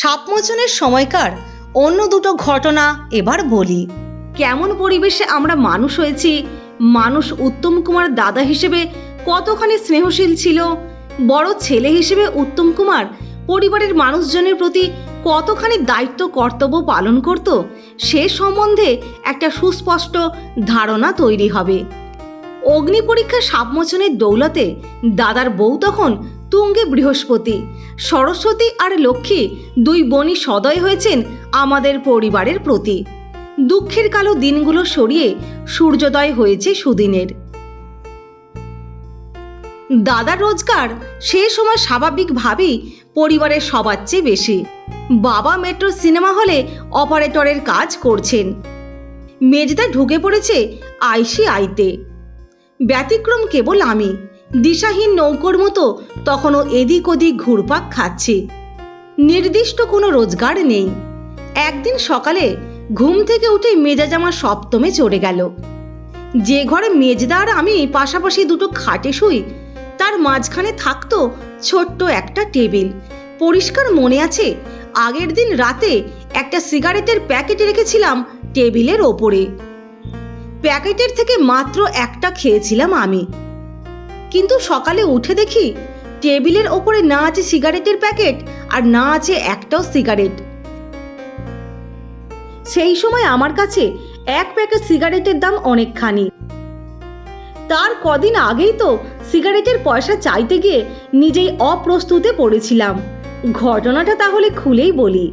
সাপমোচনের সময়কার অন্য দুটো ঘটনা এবার বলি। কেমন পরিবেশে আমরা মানুষ হয়েছি, মানুষ উত্তম কুমার দাদা হিসেবে কতখানি স্নেহশীল ছিল, বড় ছেলে হিসেবে উত্তম কুমার পরিবারের মানুষজনের প্রতি কতখানি দায়িত্ব, কর্তব্য পালন করত, সে সম্বন্ধে একটা সুস্পষ্ট ধারণা তৈরি হবে। অগ্নি পরীক্ষা সাপমোচনের দৌলতে দাদার বউ তখন তুঙ্গে বৃহস্পতি, সরস্বতী আর লক্ষ্মী দুই বনি সদয় হয়েছেন আমাদের পরিবারের প্রতি। দুঃখের কালো দিনগুলো সরিয়ে সূর্যোদয় হয়েছে সুদিনের। দাদার রোজগার সে সময় স্বাভাবিকভাবেই পরিবারের সবার চেয়ে বেশি। বাবা মেট্রো সিনেমা হলে অপারেটরের কাজ করছেন। মেজদা ঢুকে পড়েছে আইসি আইতে ব্যতিক্রম কেবল আমি। দিশাহীন নৌকোর মতো তখনও এদিক ওদিক ঘুরপাক খাচ্ছি। নির্দিষ্ট কোনো রোজগার নেই। একদিন সকালে ঘুম থেকে উঠে মেজাজ আমার সপ্তমে চড়ে গেল। যে ঘরে মেজদার আমি পাশাপাশি দুটো খাটে শুই, তার মাঝখানে থাকতো ছোট্ট একটা টেবিল। পরিষ্কার মনে আছে, আগের দিন রাতে একটা সিগারেটের প্যাকেট রেখেছিলাম টেবিলের ওপরে। প্যাকেটের থেকে মাত্র একটা খেয়েছিলাম আমি। কিন্তু সকালে উঠে দেখি টেবিলের ওপরে না আছে সিগারেটের প্যাকেট আর না আছে একটাও সিগারেট। সেই সময় আমার কাছে এক প্যাকেট সিগারেটের দাম অনেকখানি। তার কদিন আগেই তো সিগারেটের পয়সা চাইতে গিয়ে নিজেই অপ্রস্তুতে পড়েছিলাম। ঘটনাটা তাহলে খুলেই বলি।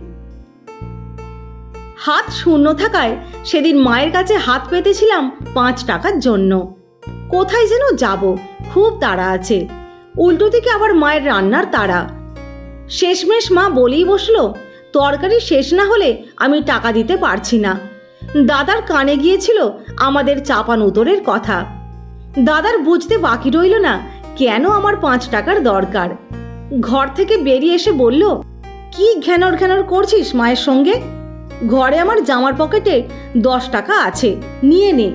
হাত শূন্য থাকায় সেদিন মায়ের কাছে হাত পেতেছিলাম পাঁচ টাকার জন্য। কোথায় যেন যাব? খুব তাড়া আছে। উল্টো দিকে আবার মায়ের রান্নার তাড়া। শেষমেশ মা বলেই বসল, তরকারি শেষ না হলে আমি টাকা দিতে পারছি না। দাদার কানে গিয়েছিল আমাদের চাপান উতরের কথা। দাদার বুঝতে বাকি রইল না, কেন আমার পাঁচ টাকার দরকার? ঘর থেকে বেরিয়ে এসে বলল, কি ঘ্যানর ঘ্যানর করছিস মায়ের সঙ্গে? ঘরে আমার জামার পকেটে দশ টাকা আছে, নিয়ে নে।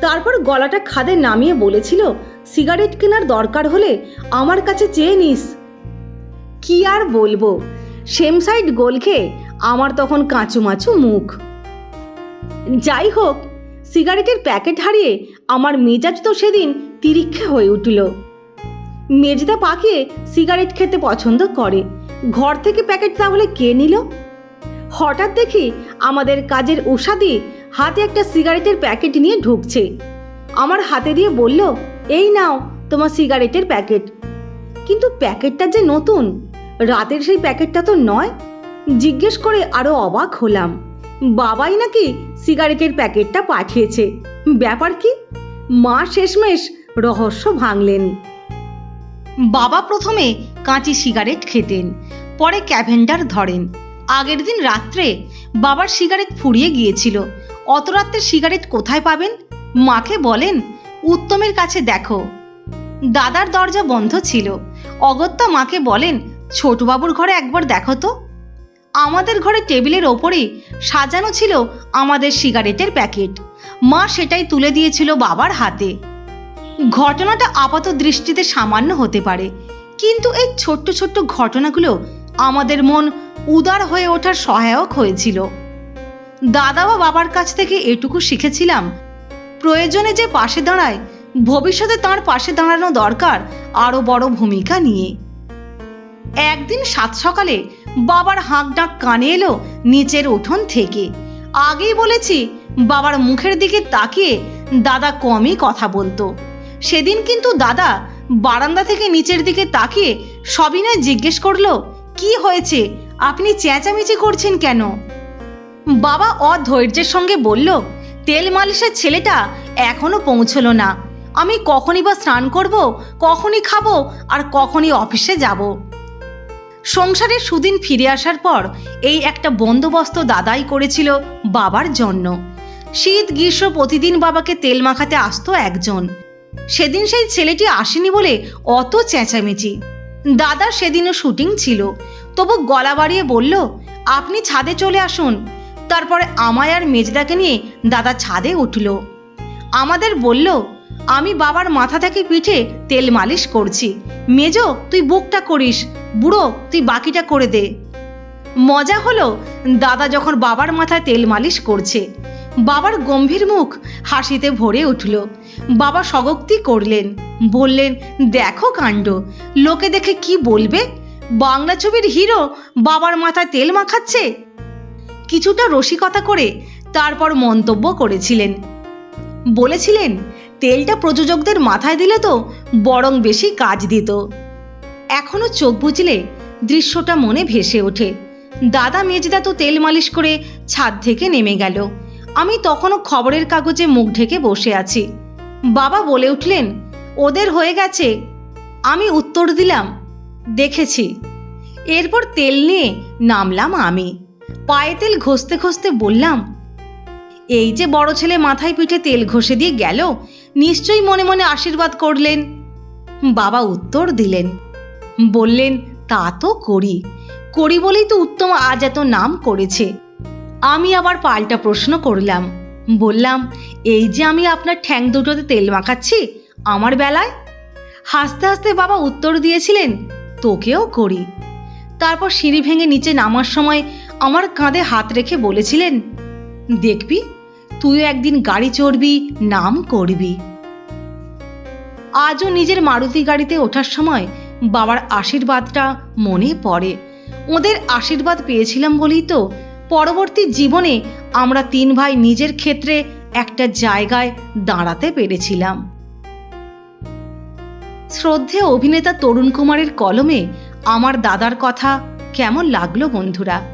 তারপর গলাটা খাদে নামিয়ে বলেছিল, সিগারেট কেনার দরকার হলে আমার কাছে চেয়ে নিস। কি আর বলব? সেম সাইড গোল খেয়ে আমার তখন কাঁচু কাঁচুমাচু মুখ। যাই হোক, সিগারেটের প্যাকেট হারিয়ে আমার মেজাজ তো সেদিন তিরিক্ষে হয়ে উঠল। মেজদা পাকিয়ে সিগারেট খেতে পছন্দ করে। ঘর থেকে প্যাকেট তাহলে কে নিল? হঠাৎ দেখি আমাদের কাজের উষাদি হাতে একটা সিগারেটের প্যাকেট নিয়ে ঢুকছে। আমার হাতে দিয়ে বলল, এই নাও তোমার সিগারেটের প্যাকেট। কিন্তু প্যাকেটটা যে নতুন, রাতের সেই প্যাকেটটা তো নয়। জিজ্ঞেস করে আরও অবাক হলাম, বাবাই নাকি সিগারেটের প্যাকেটটা পাঠিয়েছে? ব্যাপার কি? মা শেষমেশ রহস্য ভাঙলেন। বাবা প্রথমে কাঁচি সিগারেট খেতেন, পরে ক্যাভেন্ডার ধরেন। আগের দিন রাত্রে বাবার সিগারেট ফুরিয়ে গিয়েছিল অত রাত্রে সিগারেট কোথায় পাবেন? মাকে বলেন, উত্তমের কাছে দেখো। দাদার দরজা বন্ধ ছিল। অগত্যা মাকে বলেন, ছোটবাবুর ঘরে একবার দেখো তো। আমাদের ঘরে টেবিলের ওপরেই সাজানো ছিল আমাদের সিগারেটের প্যাকেট। মা সেটাই তুলে দিয়েছিল বাবার হাতে। ঘটনাটা আপাত দৃষ্টিতে সামান্য হতে পারে। কিন্তু এই ছোট্ট ছোট্ট ঘটনাগুলো আমাদের মন উদার হয়ে ওঠার সহায়ক হয়েছিল। দাদা বা বাবার কাছ থেকে এটুকু শিখেছিলাম। প্রয়োজনে যে পাশে দাঁড়ায়, ভবিষ্যতে তার পাশে দাঁড়ানো দরকার আরও বড় ভূমিকা নিয়ে। একদিন সাত সকালে বাবার হাঁক ডাক কানে এলো নিচের উঠোন থেকে। আগেই বলেছি, বাবার মুখের দিকে তাকিয়ে দাদা কমই কথা বলতো। সেদিন কিন্তু দাদা বারান্দা থেকে নিচের দিকে তাকিয়ে সবিনয় জিজ্ঞেস করল, কি হয়েছে? আপনি চেঁচামেচি করছেন কেন? বাবা অধৈর্যের সঙ্গে বলল, তেল মালিশের ছেলেটা এখনও পৌঁছলো না। আমি কখনই বা স্নান করব, কখনই খাব আর কখনই অফিসে যাব। সংসারের সুদিন ফিরে আসার পর এই একটা বন্দোবস্ত দাদাই করেছিল বাবার জন্য। শীত, গ্রীষ্ম প্রতিদিন বাবাকে তেল মাখাতে আসতো একজন। সেদিন সেই ছেলেটি আসেনি বলে অত চেঁচামেচি। দাদা সেদিনও শুটিং ছিল। তবু গলা বাড়িয়ে বলল, আপনি ছাদে চলে আসুন। তারপরে আমায় আর মেজদাকে নিয়ে দাদা ছাদে উঠল। আমাদের বলল, আমি বাবার মাথা থেকে পিঠে তেল মালিশ করছি। মেজো, তুই বুকটা করিস, বুড়ো, তুই বাকিটা করে দে। মজা হলো, দাদা যখন বাবার মাথায় তেল মালিশ করছে, বাবার গম্ভীর মুখ হাসিতে ভরে উঠল। বাবা স্বগক্তি করলেন, বললেন, দেখো কাণ্ড, লোকে দেখে কি বলবে? বাংলা ছবির হিরো বাবার মাথায় তেল মাখাচ্ছে? কিছুটা রসিকতা করে তারপর মন্তব্য করেছিলেন। বলেছিলেন, তেলটা প্রযোজকদের মাথায় দিলে তো বরং বেশি কাজ দিত। এখনও চোখ বুঝলে দৃশ্যটা মনে ভেসে ওঠে। দাদা মেজদা তো তেল মালিশ করে ছাদ থেকে নেমে গেল। আমি তখনও খবরের কাগজে মুখ ঢেকে বসে আছি। বাবা বলে উঠলেন, ওদের হয়ে গেছে। আমি উত্তর দিলাম, দেখেছি। এরপর তেল নিয়ে নামলাম আমি। পায়ে তেল ঘষতে ঘষতে বললাম, এই যে বড় ছেলে মাথায় পিঠে তেল ঘষে দিয়ে গেল, নিশ্চয়ই মনে মনে আশীর্বাদ করলেন। বাবা উত্তর দিলেন, বললেন, তা তো করি। করি বলেই তো উত্তম আজ এত নাম করেছে। আমি আবার পাল্টা প্রশ্ন করলাম, বললাম, এই যে আমি আপনার ঠ্যাং দুটোতে তেল মাখাচ্ছি, আমার বেলায়? হাসতে হাসতে বাবা উত্তর দিয়েছিলেন, তোকেও করি। তারপর সিঁড়ি ভেঙে নিচে নামার সময় আমার কাঁধে হাত রেখে বলেছিলেন, দেখবি তুই একদিন গাড়ি চড়বি, নাম করবি। আজও নিজের মারুতি গাড়িতে ওঠার সময় বাবার আশীর্বাদটা মনে পড়ে। ওদের আশীর্বাদ পেয়েছিলাম বলেই তো পরবর্তী জীবনে আমরা তিন ভাই নিজের ক্ষেত্রে একটা জায়গায় দাঁড়াতে পেরেছিলাম। শ্রদ্ধেয় অভিনেতা তরুণ কুমারের কলমে আমার দাদার কথা কেমন লাগল বন্ধুরা?